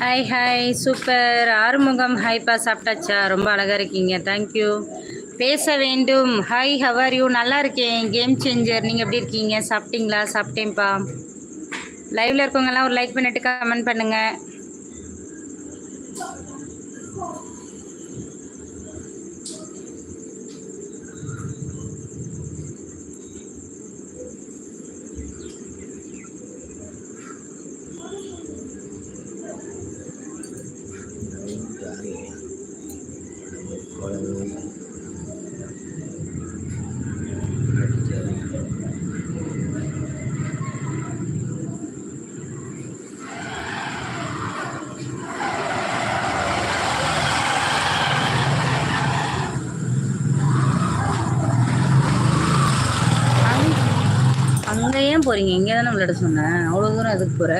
Hi hi super Arumugam ஹாய்ப்பா சாப்பிட்டாச்சா? ரொம்ப அழகாக இருக்கீங்க. தேங்க்யூ பேச வேண்டும். ஹாய் ஹவர் யூ நல்லா இருக்கேன். கேம் சேஞ்சர் நீங்கள் எப்படி இருக்கீங்க? சாப்பிட்டீங்களா? சாப்பிட்டேன்ப்பா. லைவில் இருக்கவங்கெல்லாம் ஒரு லைக் பண்ணிட்டு கமெண்ட் பண்ணுங்கள் போகிறீங்க இங்கே தானே விளையாட சொன்னேன். அவ்வளோ தூரம் எதுக்கு போகிற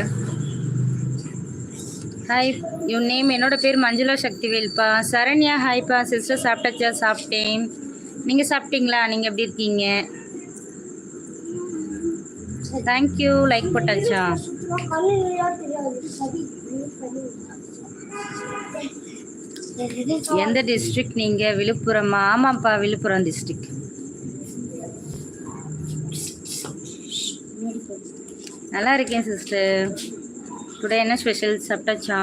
ஹாய் யூ நேம் என்னோட பேர் மஞ்சுளா சக்திவேல்ப்பா சரண்யா ஹாய்ப்பா சிஸ்டர் சாப்பிட்டாச்சா? சாப்பிட்டேன். நீங்கள் சாப்பிட்டீங்களா? நீங்கள் எப்படி இருக்கீங்க? தேங்க்யூ லைக் போட்டாச்சா? எந்த டிஸ்ட்ரிக்ட் நீங்கள் விழுப்புரமா? ஆமாப்பா விழுப்புரம் டிஸ்ட்ரிக்ட் நல்லா இருக்கேன் சிஸ்டர் டுடே என்ன ஸ்பெஷல் சாப்பிட்டாச்சா?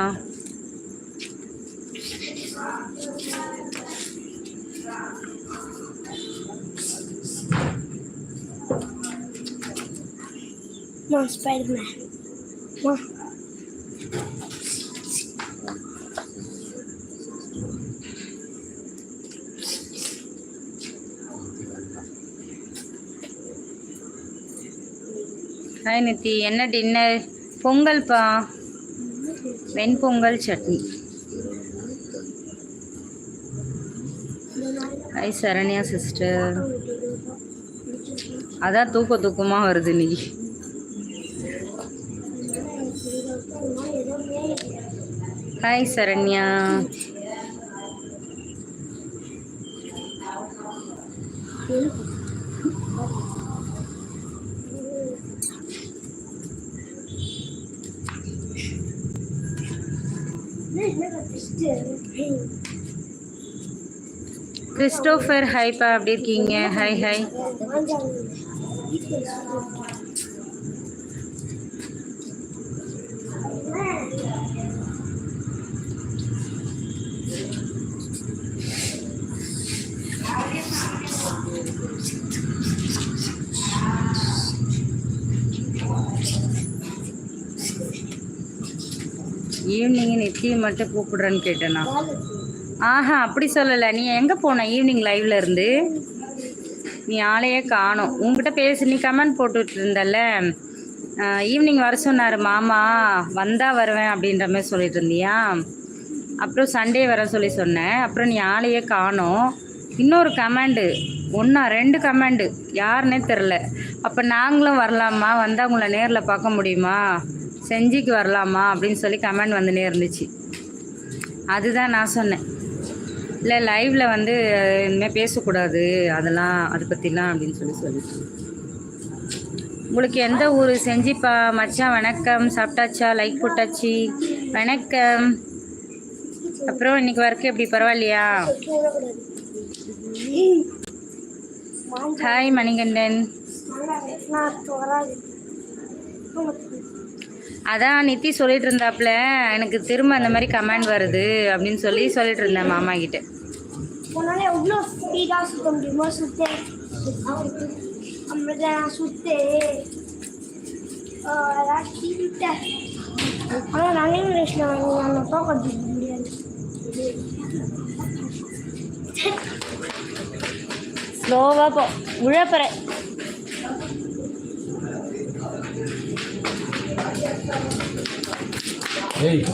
No, Spider-Man. ஹாய் நித்தி என்ன டின்னர் பொங்கல்ப்பா வெண்பொங்கல் சட்னி. ஹாய் சரண்யா சிஸ்டர் அதான் தூக்க தூக்கமாக வருது இன்னைக்கு ஹாய் சரண்யா. கிறிஸ்டோஃபர் ஹைப்பா அப்படி இருக்கீங்க? ஹாய் ஹாய் ஈவினிங் நித்தியை மட்டும் கூப்பிடுறேன்னு கேட்டேனா. ஆஹா அப்படி சொல்லலை. நீ எங்கே போன ஈவினிங் லைவ்ல இருந்து? நீ ஆளையே காணோம். உங்ககிட்ட பேசி நீ கமெண்ட் போட்டுட்டு இருந்தல்ல. ஈவினிங் வர சொன்னார் மாமா வந்தால் வருவேன் அப்படின்ற மாதிரி சொல்லிட்டு இருந்தியா? அப்புறம் சண்டே வர சொல்லி சொன்னேன். அப்புறம் நீ ஆளையே காணோம். இன்னொரு கமெண்டு ஒன்றா ரெண்டு கமெண்டு யாருன்னே தெரில அப்போ நாங்களும் வரலாமா? வந்தால் உங்களை நேரில் பார்க்க முடியுமா? செஞ்சிக்கு வரலாமா அப்படின்னு சொல்லி கமெண்ட் வந்துனே இருந்துச்சு. அதுதான் நான் சொன்னேன். இல்லை லைவில் வந்து இனிமேல் பேசக்கூடாது அதெல்லாம் அதை பற்றிலாம் அப்படின்னு சொல்லி சொல்லிட்டு உங்களுக்கு எந்த ஊர்? செஞ்சிப்பா மச்சான் வணக்கம். சாப்பிட்டாச்சா? லைக் போட்டாச்சு. வணக்கம். அப்புறம் இன்னைக்கு ஒர்க்கு எப்படி? பரவாயில்லையா? ஹாய் மணிகண்டன். அதான் நித்தி சொல்லிட்டு இருந்தாப்புல எனக்கு திரும்ப அந்த மாதிரி கமெண்ட் வருது அப்படின்னு சொல்லி சொல்லிட்டு இருந்தேன் மாமா கிட்ட. உன்னால எவ்வளோ ஸ்பீடாக えい。